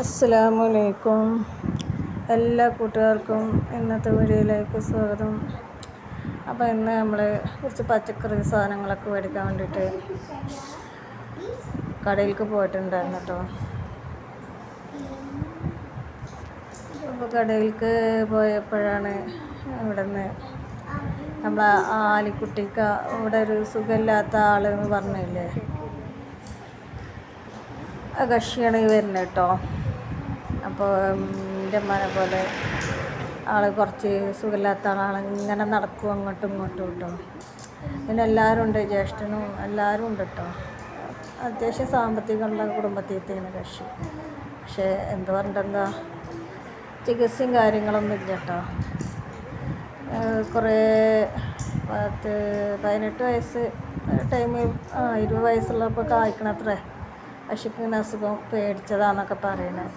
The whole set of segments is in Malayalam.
അസ്സലാമലൈക്കും എല്ലാ കൂട്ടുകാർക്കും ഇന്നത്തെ വീഡിയോയിലേക്ക് സ്വാഗതം. അപ്പോൾ ഇന്ന് നമ്മൾ കുറച്ച് പച്ചക്കറി സാധനങ്ങളൊക്കെ മേടിക്കാൻ വേണ്ടിയിട്ട് കടയിലേക്ക് പോയിട്ടുണ്ടായിരുന്നു കേട്ടോ അപ്പോൾ കടയിലേക്ക് പോയപ്പോഴാണ് ഇവിടെ നിന്ന് നമ്മളെ ആലിക്കുട്ടിക്ക് ഇവിടെ ഒരു സുഖമില്ലാത്ത ആളെന്ന് പറഞ്ഞില്ലേ? കക്ഷിയാണ് വരുന്നത് കേട്ടോ. അപ്പോൾ എന്റെ അമ്മനെ പോലെ ആൾ കുറച്ച് സുഖമില്ലാത്ത ആളിങ്ങനെ നടക്കും അങ്ങോട്ടും ഇങ്ങോട്ടും കേട്ടോ. പിന്നെ എല്ലാവരും ഉണ്ട് ജ്യേഷ്ഠനും എല്ലാവരും ഉണ്ട് കേട്ടോ. അത്യാവശ്യം സാമ്പത്തികമുള്ള കുടുംബത്തിൽ കുടുംബത്തിലെത്തിയാണ് കക്ഷി. പക്ഷേ എന്ത് പറഞ്ഞിട്ടെന്താ? ചികിത്സയും കാര്യങ്ങളൊന്നും ഇല്ല കേട്ടോ. കുറേ പത്ത് പതിനെട്ട് വയസ്സ് ടൈം ഇരുപത് വയസ്സുള്ളപ്പോൾ കായ്ക്കണത്രേ ഇങ്ങനെ അസുഖം പേടിച്ചതാന്നൊക്കെ പറയണത്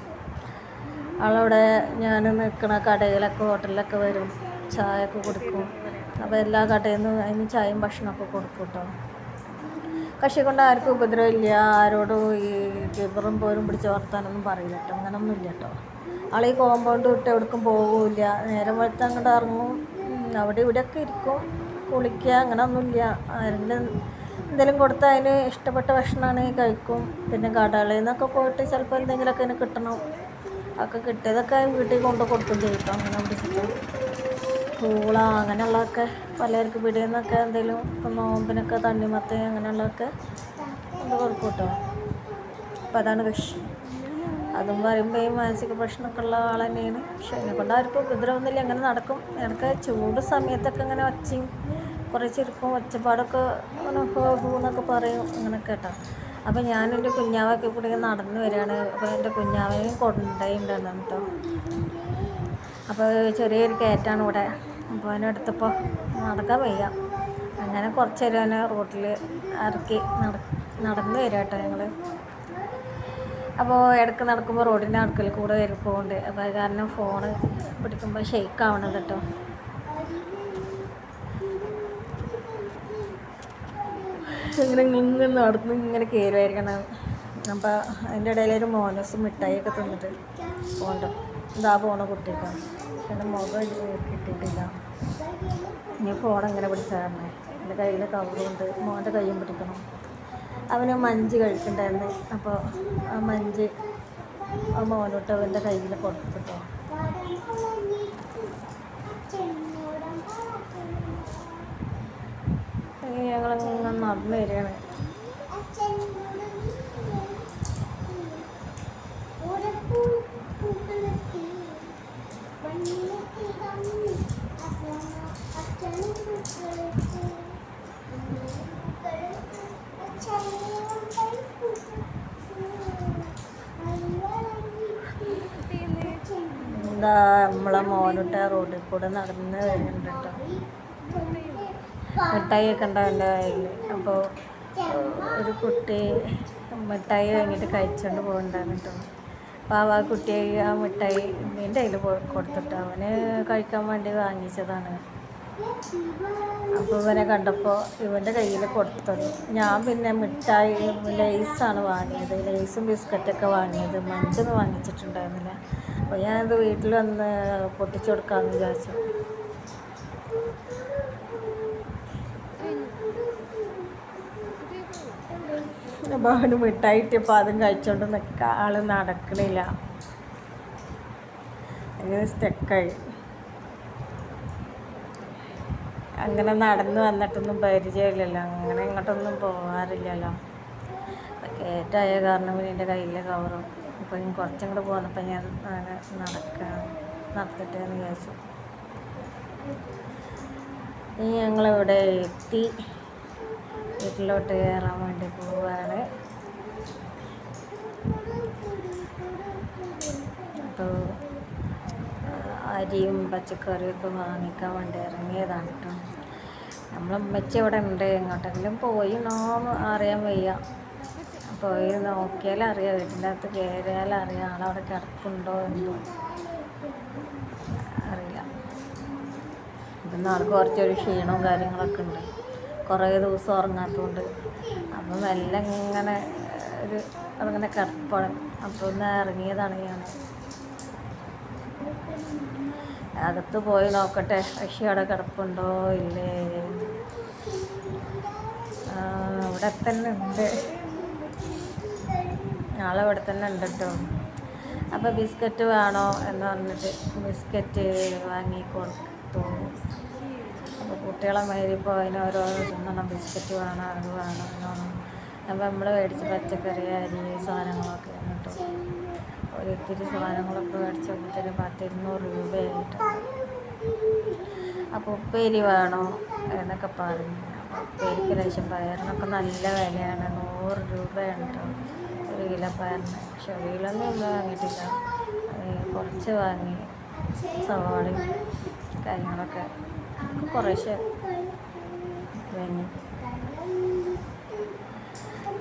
അവളവിടെ ഞാൻ നിൽക്കണ കടയിലൊക്കെ ഹോട്ടലിലൊക്കെ വരും ചായ ഒക്കെ കൊടുക്കും. അപ്പോൾ എല്ലാ കടയിൽ നിന്നും അതിന് ചായയും ഭക്ഷണമൊക്കെ കൊടുക്കും കേട്ടോ കക്ഷി കൊണ്ട് ആർക്കും ഉപദ്രവമില്ല ആരോടും ഈ കിബറും പോരും പിടിച്ച് വർത്താനൊന്നും പറയില്ല കേട്ടോ അങ്ങനൊന്നും ഇല്ല കേട്ടോ ആൾ ഈ കോമ്പൗണ്ട് വിട്ട് എവിടേക്കും പോകില്ല നേരം വെളുത്ത് അങ്ങോട്ട് ഇറങ്ങും. അവിടെ ഇവിടെയൊക്കെ ഇരിക്കും. കുളിക്കുക അങ്ങനെയൊന്നുമില്ല ആരെങ്കിലും എന്തെങ്കിലും കൊടുത്താൽ അതിന് ഇഷ്ടപ്പെട്ട ഭക്ഷണമാണ് കഴിക്കും. പിന്നെ കടകളിൽ നിന്നൊക്കെ പോയിട്ട് ചിലപ്പോൾ എന്തെങ്കിലുമൊക്കെ അതിന് കിട്ടണം. ഒക്കെ കിട്ടിയതൊക്കെ വീട്ടിൽ കൊണ്ട് കൊടുക്കും ചെയ്യും. അങ്ങനെ പിടിച്ചിട്ട് പൂള അങ്ങനെയുള്ളതൊക്കെ പലർക്കും പിടിയിൽ നിന്നൊക്കെ എന്തെങ്കിലും ഇപ്പം നോമ്പിനൊക്കെ തണ്ണിമത്ത അങ്ങനെയുള്ളതൊക്കെ കൊണ്ട് കൊടുക്കും കേട്ടോ. അപ്പം അതാണ് കൃഷി അതും പറയുമ്പോൾ ഈ മാനസിക പ്രശ്നമൊക്കെ ഉള്ള ആൾ തന്നെയാണ്. പക്ഷെ എന്നെ കൊണ്ട് ആർക്കും ഉപദ്രവമൊന്നുമില്ല. അങ്ങനെ നടക്കും? എനിക്ക് ചൂട് സമയത്തൊക്കെ ഇങ്ങനെ ഒച്ചയും കുറേ ചെറുപ്പം ഒച്ചപ്പാടൊക്കെ അങ്ങനെ ഹോ പറയും അങ്ങനെ കേട്ടോ. അപ്പോൾ ഞാൻ എന്റെ കുഞ്ഞാവൊക്കെ കൂടി നടന്ന് വരികയാണ്. അപ്പോൾ എന്റെ കുഞ്ഞാവനെയും കൊണ്ടുണ്ടായിട്ടുണ്ടായിരുന്നു കേട്ടോ. അപ്പോൾ ചെറിയൊരു കയറ്റാണ് ഇവിടെ. അപ്പോൾ അതിനടുത്തപ്പോൾ നടക്കാൻ വയ്യ. അങ്ങനെ കുറച്ച് നേരം അവനെ റോട്ടിൽ ഇറക്കി നട നടന്നു വരിക കേട്ടോ ഞങ്ങൾ അപ്പോൾ ഇടയ്ക്ക് നടക്കുമ്പോൾ റോഡിന്റെ അടുക്കൽ കൂടെ വരുമ്പോൾ പോകുന്നുണ്ട് അപ്പോൾ അത് കാരണം ഫോണ് പിടിക്കുമ്പോൾ ഷെയ്ക്ക് ആവണത് കേട്ടോ. ഇങ്ങനെ ഇങ്ങനെ നടന്ന് ഇങ്ങനെ കയറുമായിരിക്കണം അപ്പോൾ അതിന്റെ ഇടയിൽ ഒരു മോനസ് മിഠായിയൊക്കെ തിന്നിട്ട് പോകണ്ട ഇതാ പോണ കുട്ടിക്കാണ് എന്റെ മുഖം കിട്ടിയിട്ടില്ല. ഇനി ഫോൺ എങ്ങനെ പിടിച്ചായിരുന്നേ എന്റെ കയ്യിൽ കവറുണ്ട് മോന്റെ കയ്യും പിടിക്കണം. അവന് മഞ്ച് കഴിക്കണ്ടായിരുന്നു. അപ്പോൾ ആ മഞ്ച് ആ മോനോട്ട് അവന്റെ കയ്യിൽ കൊടുത്തിട്ടോ ഞങ്ങളിങ്ങനെ നടന്നു വരികയാണ്. എന്താ നമ്മളെ മോനോട്ട് റോഡിൽ കൂടെ നടന്ന് വരുന്നുണ്ട് കേട്ടോ മിഠായിയൊക്കെ ഉണ്ടാവും എന്റെ അപ്പോൾ ഒരു കുട്ടി മിഠായി വാങ്ങിയിട്ട് കഴിച്ചുകൊണ്ട് പോകുന്നുണ്ടായിരുന്നു കേട്ടോ അപ്പോൾ ആ കുട്ടി ആ മിഠായി എന്റെ കയ്യിൽ കൊടുത്തിട്ട് അവന് കഴിക്കാൻ വേണ്ടി വാങ്ങിച്ചതാണ്. അപ്പോൾ ഇവനെ കണ്ടപ്പോൾ ഇവന്റെ കയ്യിൽ കൊടുത്തത്. ഞാൻ പിന്നെ മിഠായി ലേസാണ് വാങ്ങിയത്. ലേസും ബിസ്ക്കറ്റൊക്കെ വാങ്ങിയത്. മഞ്ചൊന്നും വാങ്ങിച്ചിട്ടുണ്ടായിരുന്നില്ല. അപ്പോൾ ഞാനത് വീട്ടിൽ വന്ന് പൊട്ടിച്ചു കൊടുക്കാമെന്ന് വിചാരിച്ചു. അപ്പോൾ മിഠായി കിട്ടിയപ്പോൾ അതും കഴിച്ചോണ്ട് നിൽക്കുക ആൾ നടക്കണില്ല അങ്ങനെ സ്റ്റക്കായി അങ്ങനെ നടന്ന് വന്നിട്ടൊന്നും പരിചയമില്ലല്ലോ. അങ്ങനെ ഇങ്ങോട്ടൊന്നും പോകാറില്ലല്ലോ അപ്പം കയറ്റായ കാരണം പിന്നെ എന്റെ കയ്യിലെ കവറും അപ്പോൾ ഇനി കുറച്ചും കൂടെ ഞാൻ അങ്ങനെ നടക്കാൻ നടത്തിട്ടേന്ന് വിചാരിച്ചു. ഇനി ഞങ്ങളിവിടെ എത്തി? വീട്ടിലോട്ട് കയറാൻ വേണ്ടി പോവുകയാണ് അപ്പോൾ അരിയും പച്ചക്കറിയും ഒക്കെ വാങ്ങിക്കാൻ വേണ്ടി ഇറങ്ങിയതാണ് കേട്ടോ നമ്മൾ വെച്ച് ഇവിടെ ഉണ്ട്. എങ്ങോട്ടെങ്കിലും പോയി നോമ അറിയാൻ വയ്യ. പോയി നോക്കിയാൽ അറിയാം. വീട്ടിന്റെ അകത്ത് കയറിയാൽ അറിയാം. ആളവിടെ കിടപ്പുണ്ടോ എന്തോ അറിയില്ല. ഇപ്പം ആൾക്ക് കുറച്ചൊരു ക്ഷീണവും കാര്യങ്ങളൊക്കെ ഉണ്ട്. കുറേ ദിവസം ഉറങ്ങാത്തതുകൊണ്ട് അപ്പം മെല്ലെ ഇങ്ങനെ ഒരു അങ്ങനെ കിടപ്പാണ് അപ്പോൾ ഒന്ന് ഇറങ്ങിയതാണ് ഞാൻ. അകത്ത് പോയി നോക്കട്ടെ. പക്ഷേ അവിടെ കിടപ്പുണ്ടോ? ഇല്ലേ? ഇവിടെ തന്നെ ഉണ്ട്. ആളെ ഇവിടെ തന്നെ ഉണ്ട് കേട്ടോ. അപ്പോൾ ബിസ്ക്കറ്റ് വേണോ എന്ന് പറഞ്ഞിട്ട് ബിസ്ക്കറ്റ് വാങ്ങി കൊടുത്തു. അപ്പോൾ കുട്ടികളെ മേരിപ്പോൾ അതിന് ഓരോ തിന്നണം ബിസ്ക്കറ്റ് വേണം അത് വേണം ഇത് വേണം. അപ്പോൾ നമ്മൾ മേടിച്ച് പച്ചക്കറി അരി സാധനങ്ങളൊക്കെ എന്നിട്ട് ഒരിത്തിരി സാധനങ്ങളൊക്കെ മേടിച്ചപ്പോഴത്തേനും പത്ത് ഇരുന്നൂറ് രൂപയായിട്ട്. അപ്പോൾ ഉപ്പേരി വേണോ എന്നൊക്കെ പറഞ്ഞു. അപ്പോൾ ഉപ്പേരിക്ക് ലക്ഷം പയറിനൊക്കെ നല്ല വിലയാണ് നൂറ് രൂപയാണ് ഒരു കിലോ പയറിന്. പക്ഷെ ഒരു കിലോ ഒന്നും വാങ്ങിയിട്ടില്ല. കുറച്ച് വാങ്ങി സവാളയും കാര്യങ്ങളൊക്കെ കുറേശ്ശെ വേണം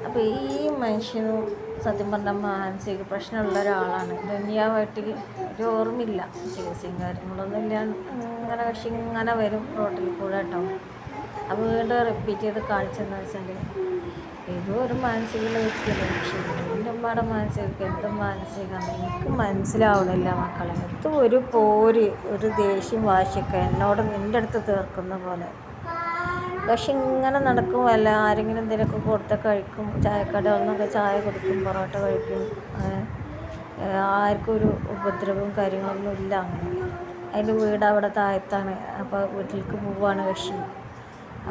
അപ്പോൾ ഈ മനുഷ്യനും സത്യം പറഞ്ഞാൽ മാനസിക പ്രശ്നമുള്ള ഒരാളാണ്. ദുനിയാവായിട്ട് ഒരു ഓർമ്മയില്ല. ചികിത്സയും കാര്യങ്ങളൊന്നും ഇല്ല. ഇങ്ങനെ കക്ഷി ഇങ്ങനെ വരും റോട്ടിൽ കൂടെ കേട്ടോ. അപ്പോൾ വീണ്ടും റിപ്പീറ്റ് ചെയ്ത് കാണിച്ചെന്ന് വെച്ചാൽ ഇതും ഒരു മാനസികമുള്ള വ്യക്തിയല്ലേ പക്ഷേ ഉമ്മയുടെ മാനസിക എന്ത് മാനസികമാണ് എനിക്ക് മനസ്സിലാവണില്ല മക്കളെ. ഇത് ഒരു പോര് ഒരു ദേഷ്യം വാശിയൊക്കെ എന്നോട് നിന്റെ അടുത്ത് തീർക്കുന്ന പോലെ. പക്ഷെ ഇങ്ങനെ നടക്കും. അല്ല ആരെങ്കിലും എന്തെങ്കിലുമൊക്കെ കൊടുത്ത കഴിക്കും. ചായക്കട ഒന്നൊക്കെ ചായ കൊടുക്കും പൊറോട്ട കഴിക്കും. ആർക്കും ഒരു ഉപദ്രവവും കാര്യങ്ങളൊന്നും ഇല്ല അങ്ങനെ. അതിന്റെ വീട് അവിടെ താഴത്താണ്. അപ്പോൾ വീട്ടിലേക്ക് പോവാണ് കക്ഷി.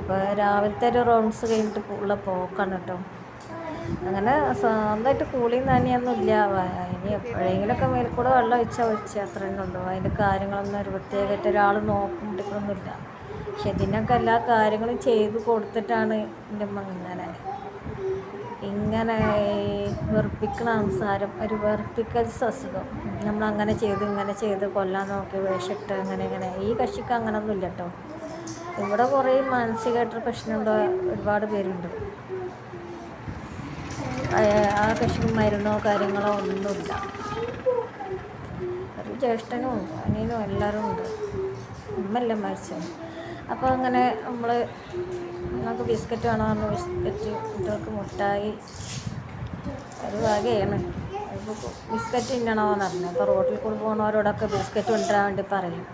അപ്പോൾ രാവിലത്തെ ഒരു റൗണ്ട്സ് കഴിഞ്ഞിട്ട് ഉള്ള പോക്കാണ് കേട്ടോ. അങ്ങനെ സ്വന്തമായിട്ട് കൂളിയും നനയൊന്നും ഇല്ല ഇനി എപ്പോഴെങ്കിലുമൊക്കെ മേൽക്കൂടെ കൂടെ വെള്ളം ഒഴിച്ചാൽ ഒഴിച്ച് അത്ര തന്നെ ഉള്ളൂ. അതിന്റെ കാര്യങ്ങളൊന്നും ഒരു പ്രത്യേകമായിട്ട് ഒരാൾ നോക്കും പിടിക്കണമൊന്നുമില്ല പക്ഷെ ഇതിനൊക്കെ എല്ലാ കാര്യങ്ങളും ചെയ്ത് കൊടുത്തിട്ടാണ് എന്റെ അമ്മ ഇങ്ങനെ ഇങ്ങനെ വെറുപ്പിക്കണ സംസാരം. ഒരു വെറുപ്പിക്കൽ അസുഖം നമ്മൾ അങ്ങനെ ചെയ്ത് ഇങ്ങനെ ചെയ്ത് കൊല്ലാൻ നോക്കി വേഷിട്ട് അങ്ങനെ ഇങ്ങനെ. ഈ കക്ഷിക്ക് അങ്ങനൊന്നും ഇല്ല കേട്ടോ. ഇവിടെ കുറേ മാനസികമായിട്ടുള്ള പ്രശ്നമുള്ള ഒരുപാട് പേരുണ്ട്. ആ- കക്ഷിക്ക് മരുന്നോ കാര്യങ്ങളോ ഒന്നുമില്ല. ഒരു ജ്യേഷ്ഠനും അനിയനും എല്ലാവരും ഉണ്ട്. അമ്മല്ല മരിച്ചത് അപ്പോൾ അങ്ങനെ നമ്മൾ നമുക്ക് ബിസ്ക്കറ്റ് വേണോ പറഞ്ഞു ബിസ്ക്കറ്റ് കുട്ടികൾക്ക് മുട്ടായി ഒരു വകയാണ്. ബിസ്ക്കറ്റ് തിന്നണമെന്ന് പറഞ്ഞു അപ്പോൾ റോട്ടിൽ കൂടി പോകുന്നവരോടൊക്കെ ബിസ്ക്കറ്റ് കൊണ്ടുവരാൻ വേണ്ടി പറയും.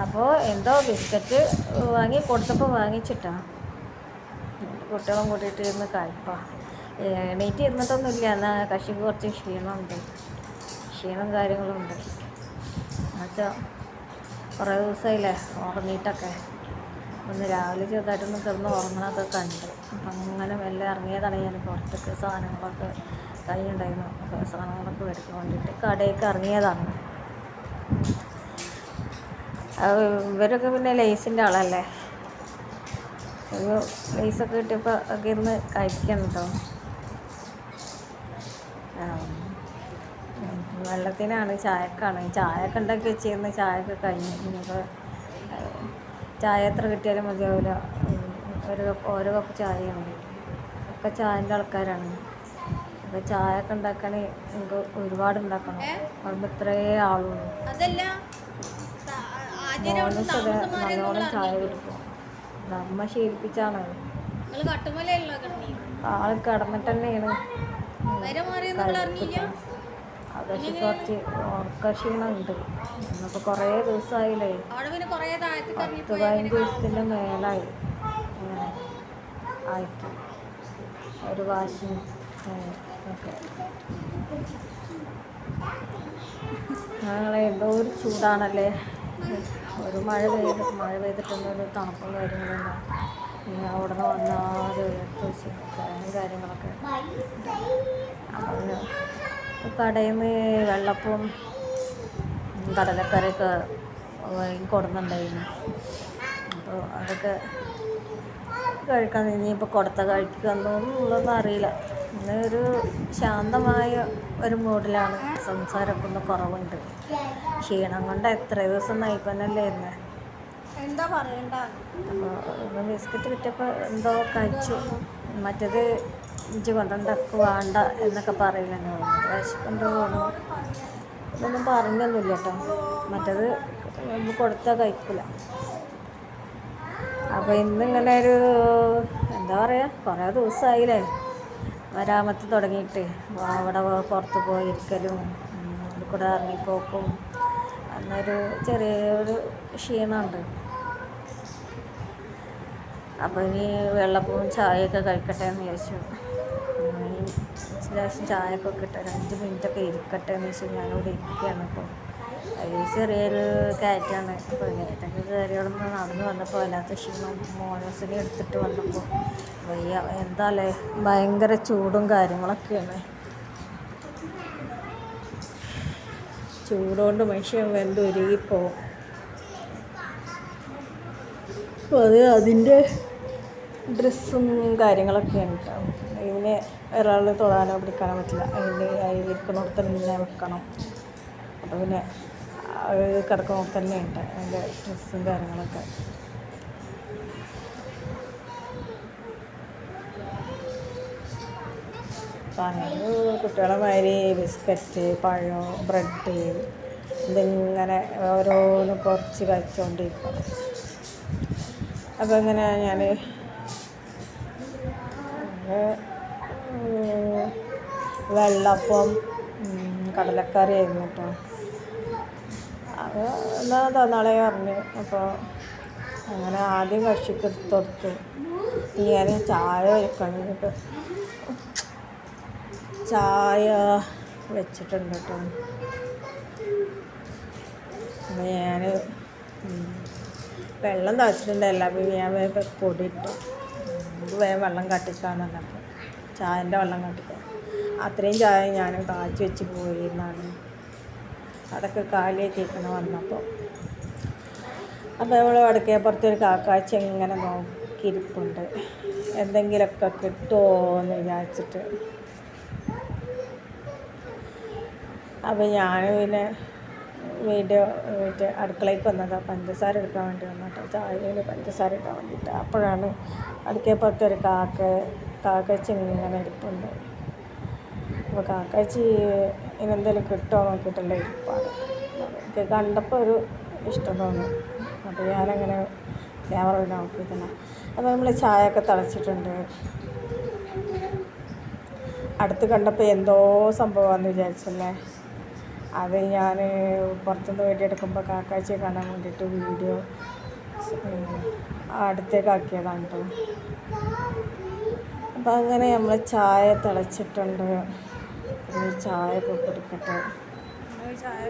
അപ്പോൾ എന്തോ ബിസ്ക്കറ്റ് വാങ്ങി കൊടുത്തപ്പോൾ വാങ്ങിച്ചിട്ടാണ് കുട്ടികളും കൂട്ടിയിട്ട് ഇരുന്ന് കഴിപ്പാ. എണീറ്റ് ഇരുന്നിട്ടൊന്നുമില്ല എന്നാൽ കശിക്ക് കുറച്ച് ക്ഷീണമുണ്ട്. ക്ഷീണം കാര്യങ്ങളുണ്ട് എന്നുവെച്ചാൽ കുറേ ദിവസമായില്ലേ ഉറങ്ങിയിട്ടൊക്കെ. ഒന്ന് രാവിലെ ചെറുതായിട്ടൊന്ന് കിടന്ന് ഉറങ്ങണമൊക്കെ കണ്ട്. അപ്പം അങ്ങനെ മെല്ലെ ഇറങ്ങിയതാണ് ഞാൻ പുറത്തൊക്കെ സാധനങ്ങളൊക്കെ കഴിഞ്ഞുണ്ടായിരുന്നു അപ്പോൾ സാധനങ്ങളൊക്കെ മേടിക്കാൻ വേണ്ടിയിട്ട് കടയൊക്കെ ഇറങ്ങിയതാണ്. ഇവരൊക്കെ പിന്നെ ലേസിന്റെ ആളല്ലേ? ഒരു ലേസൊക്കെ കിട്ടിയപ്പോൾ ഒക്കെ ഇരുന്ന് കഴിക്കണം കേട്ടോ വെള്ളത്തിനാണ് ചായക്കാണ്. ചായയൊക്കെ ഉണ്ടാക്കി വെച്ചിരുന്ന ചായയൊക്കെ കഴിഞ്ഞു. ഇനിയിപ്പോൾ ചായ എത്ര കിട്ടിയാലും മതിയാവില്ല ഒരു കപ്പ് ഓരോ കപ്പ് ചായയാണ് ഒക്കെ ചായന്റെ ആൾക്കാരാണ്. അപ്പോൾ ചായ ഒക്കെ ഉണ്ടാക്കാൻ നമുക്ക് ഒരുപാട് ഉണ്ടാക്കണം. അതുകൊണ്ട് ഇത്രേ ആളുള്ളൂ. നല്ലോണം ചായ കുടിക്കും. നമ്മ ശീലിപ്പിച്ചാണ്. ആൾ കിടന്നിട്ട് തന്നെയാണ് അതൊക്കെ കുറച്ച് ഉറക്ക ക്ഷീണമുണ്ട് ഇന്നിപ്പോൾ കുറേ ദിവസമായില്ലേ പത്ത് പതിനഞ്ച് ദിവസത്തിന്റെ മേലായി. അങ്ങനെ ആയിട്ട്. ഒരു വാശി ഒക്കെ. ഞങ്ങളെ എന്തോ ഒരു ചൂടാണല്ലേ. ഒരു മഴ പെയ്ത് മഴ പെയ്തിട്ടൊന്നും ഒരു തണുപ്പും കാര്യങ്ങളൊന്നും ഇനി അവിടെ നിന്ന് വന്നാൽ കാര്യങ്ങളൊക്കെ. അപ്പോൾ കടയിൽ നിന്ന് വെള്ളപ്പവും കടലക്കറിയൊക്കെ കൊടുന്നുണ്ടായിരുന്നു. അപ്പോൾ അതൊക്കെ കഴിക്കാൻ ഇനിയിപ്പോൾ കൊടുത്ത കഴിക്കുന്നുള്ളതൊന്നും അറിയില്ല. ഇന്ന് ഒരു ശാന്തമായ ഒരു മൂഡിലാണ്. സംസാരമൊക്കെ ഒന്ന് കുറവുണ്ട്. ക്ഷീണം കൊണ്ട് എത്ര ദിവസം നയിപ്പനല്ലേ ഇന്ന്. എന്താ പറയണ്ട? അപ്പോൾ ബിസ്ക്കറ്റ് കിട്ടിയപ്പോൾ എന്തോ കഴിച്ചു. മറ്റേത് ഇഞ്ചി കൊണ്ടുണ്ടക്ക് വേണ്ട എന്നൊക്കെ പറയുന്നു വിശക്കുണ്ടോ വേണം ഇതൊന്നും പറഞ്ഞൊന്നുമില്ല കേട്ടോ. മറ്റത് കൊടുത്താൽ കഴിക്കില്ല അപ്പോൾ ഇന്നിങ്ങനെ ഒരു എന്താ പറയുക കുറേ ദിവസമായില്ലേ വരാമത്ത് തുടങ്ങിയിട്ട്. അവിടെ പുറത്ത് പോയിരിക്കലും കൂടെ ഇറങ്ങിപ്പോക്കും. അന്നൊരു ചെറിയൊരു ക്ഷീണമുണ്ട്. അപ്പോൾ ഇനി വെള്ളപ്പവും ചായയൊക്കെ കഴിക്കട്ടെ എന്ന് ചോദിച്ചു ലേശം ചായയൊക്കെ കിട്ടെ ഒരു അഞ്ച് മിനിറ്റൊക്കെ ഇരിക്കട്ടെ എന്ന് വെച്ചാൽ ഞാനിവിടെ ഇരിക്കുകയാണ് ഇപ്പോൾ ചെറിയൊരു കാറ്റാണ് അപ്പോൾ കയറ്റൊക്കെ കയറിയോളം നടന്ന് വന്നപ്പോൾ വല്ലാത്ത ക്ഷീണം മോനോസിനെ എടുത്തിട്ട് വന്നപ്പോൾ വയ്യ എന്താല്ലേ ഭയങ്കര ചൂടും കാര്യങ്ങളൊക്കെയാണ്. ചൂടുകൊണ്ട് മനുഷ്യൻ വെന്ത് ഉരുകിപ്പോവും അപ്പോൾ അത് അതിന്റെ ഡ്രസ്സും കാര്യങ്ങളൊക്കെ ഉണ്ട് ഇതിനെ ഒരാൾ തൊടാനോ പിടിക്കാനോ പറ്റില്ല. അതിന്റെ ഇരിക്കുന്നിടത്ത് തന്നെ വെക്കണം. അപ്പോൾ പിന്നെ കിടക്കുമ്പോൾ തന്നെ ഉണ്ട്. അതിന്റെ ഡ്രസ്സും കാര്യങ്ങളൊക്കെ. കുട്ടികളെ മാതിരി ബിസ്ക്കറ്റ് പഴം ബ്രെഡ് ഇതിങ്ങനെ ഓരോന്ന് കുറച്ച് കഴിച്ചുകൊണ്ടിരിക്കണം അപ്പോൾ ഇങ്ങനെ ഞാൻ വെള്ളപ്പം കടലക്കറി ആയിരുന്നു കേട്ടോ. അത് എന്താ തന്നാളെ പറഞ്ഞു. അപ്പോൾ അങ്ങനെ ആദ്യം കക്ഷിക്ക് തൊടുത്തു ഇങ്ങനെ ചായ വെക്കണം. ചായ വെച്ചിട്ടുണ്ട് കേട്ടോ. ഞാൻ വെള്ളം തിളച്ചിട്ടുണ്ടല്ല അപ്പോൾ ഞാൻ പൊടിയിട്ടു ഇത് വേഗം വെള്ളം കട്ടിക്കാന്ന് പറഞ്ഞപ്പോൾ ചായന്റെ വെള്ളം കട്ടിക്കാം അത്രയും ചായ ഞാൻ കാച്ചി വെച്ച് പോയിരുന്നാണ്. അതൊക്കെ കാലിയാക്കിയിരിക്കണം വന്നപ്പോൾ അപ്പോൾ നമ്മൾ വടക്കേപ്പുറത്ത് ഒരു കാക്കാച്ചി ഇങ്ങനെ നോക്കിയിരിപ്പുണ്ട്. എന്തെങ്കിലുമൊക്കെ കിട്ടുമോ എന്ന് വിചാരിച്ചിട്ട്. അപ്പോൾ ഞാൻ പിന്നെ വീഡിയോ മറ്റേ അടുക്കളയ്ക്ക് വന്നതാണ് പഞ്ചസാര എടുക്കാൻ വേണ്ടി വന്നതാ. ചായയിൽ പഞ്ചസാര ഇടാൻ വേണ്ടിയിട്ട്. അപ്പോഴാണ് അടുക്കപ്പുറത്ത് ഒരു കാക്ക കാക്കച്ചി ഇങ്ങനെ ഇരിപ്പുണ്ട്. അപ്പോൾ കാക്കച്ചി ഇനെന്തെങ്കിലും കിട്ടുമോ നോക്കിയിട്ടുള്ള ഇരിപ്പാണ്. എനിക്ക് കണ്ടപ്പോൾ ഒരു ഇഷ്ടം തോന്നി. അപ്പോൾ ഞാനങ്ങനെ ക്യാമറ നോക്കിയിട്ടില്ല അപ്പോൾ നമ്മൾ ചായയൊക്കെ തിളച്ചിട്ടുണ്ട്. അടുത്ത് കണ്ടപ്പോൾ എന്തോ സംഭവമാണെന്ന് വിചാരിച്ചല്ലേ അത് ഞാൻ പുറത്തുനിന്ന് എടുക്കുമ്പോൾ കാക്കാച്ചിയെ കാണാൻ വേണ്ടിയിട്ട് വീഡിയോ അടുത്തേക്ക് ആക്കിയതാണ് കേട്ടോ അപ്പം അങ്ങനെ നമ്മൾ ചായ തിളച്ചിട്ടുണ്ട്. ചായ ഒക്കെ കുടിക്കട്ടെ. ചായ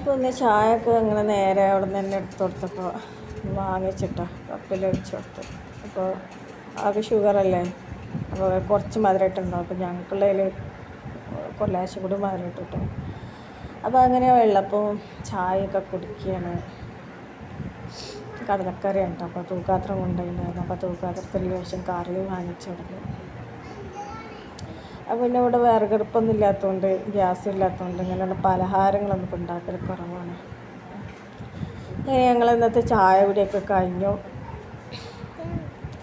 അപ്പോൾ ഒന്ന് ചായയൊക്കെ ഇങ്ങനെ നേരെ അവിടെ നിന്ന് തന്നെ എടുത്ത് കൊടുത്തപ്പോൾ വാങ്ങിച്ചിട്ടോ കപ്പിൽ ഒഴിച്ച് കൊടുത്തു. അപ്പോൾ ആകെ ഷുഗറല്ലേ? അപ്പോൾ കുറച്ച് മധുരമായിട്ടുണ്ടാവും അപ്പോൾ ഞങ്ങൾക്കുള്ളതിൽ കൊല്ലാശം കൂടി മധുരം ഇട്ടിട്ടോ അപ്പോൾ അങ്ങനെ വെള്ളപ്പവും ചായയൊക്കെ കുടിക്കുകയാണ്. കടലക്കറി ഉണ്ട് അപ്പോൾ തൂക്കാത്രം കൊണ്ടുപോയിട്ടുണ്ടായിരുന്നു അപ്പോൾ തൂക്കാത്രത്തിൽ ശേഷം കറിയും വാങ്ങിച്ചു അപ്പോൾ പിന്നെ ഇവിടെ വിറകടുപ്പൊന്നും ഇല്ലാത്തതുകൊണ്ട് ഗ്യാസ് ഇല്ലാത്തതുകൊണ്ട് ഇങ്ങനെയുള്ള പലഹാരങ്ങളൊന്നും ഇപ്പോൾ ഉണ്ടാക്കൽ കുറവാണ്. ഞങ്ങൾ ഇന്നത്തെ ചായ കുടിയൊക്കെ കഴിഞ്ഞു.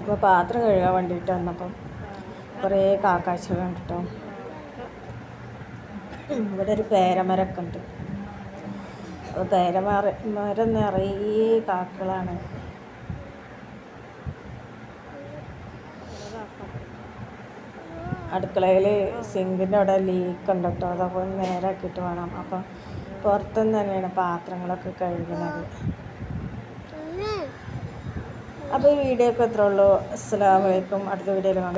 അപ്പോൾ പാത്രം കഴുകാൻ വേണ്ടിയിട്ട് വന്നപ്പം കുറേ കാക്കാച്ചകൾ കണ്ടിട്ടോ. ഇവിടെ ഒരു പേരമരമൊക്കെ ഉണ്ട്. അപ്പോൾ പേരമര മരം നിറയെ കാക്കകളാണ്. അടുക്കളയിൽ സിങ്കിന്റെ അവിടെ ലീക്ക് ഉണ്ട് കേട്ടോ. അതൊക്കെ ഒന്ന് നേരാക്കിയിട്ട് വേണം. അപ്പം പുറത്തുനിന്ന് തന്നെയാണ് പാത്രങ്ങളൊക്കെ കഴുകുന്നത്. അപ്പോൾ ഈ വീഡിയോ ഒക്കെ എത്ര ഉള്ളൂ. അസ്സാം വലൈക്കും അടുത്ത വീഡിയോയിൽ കാണാം.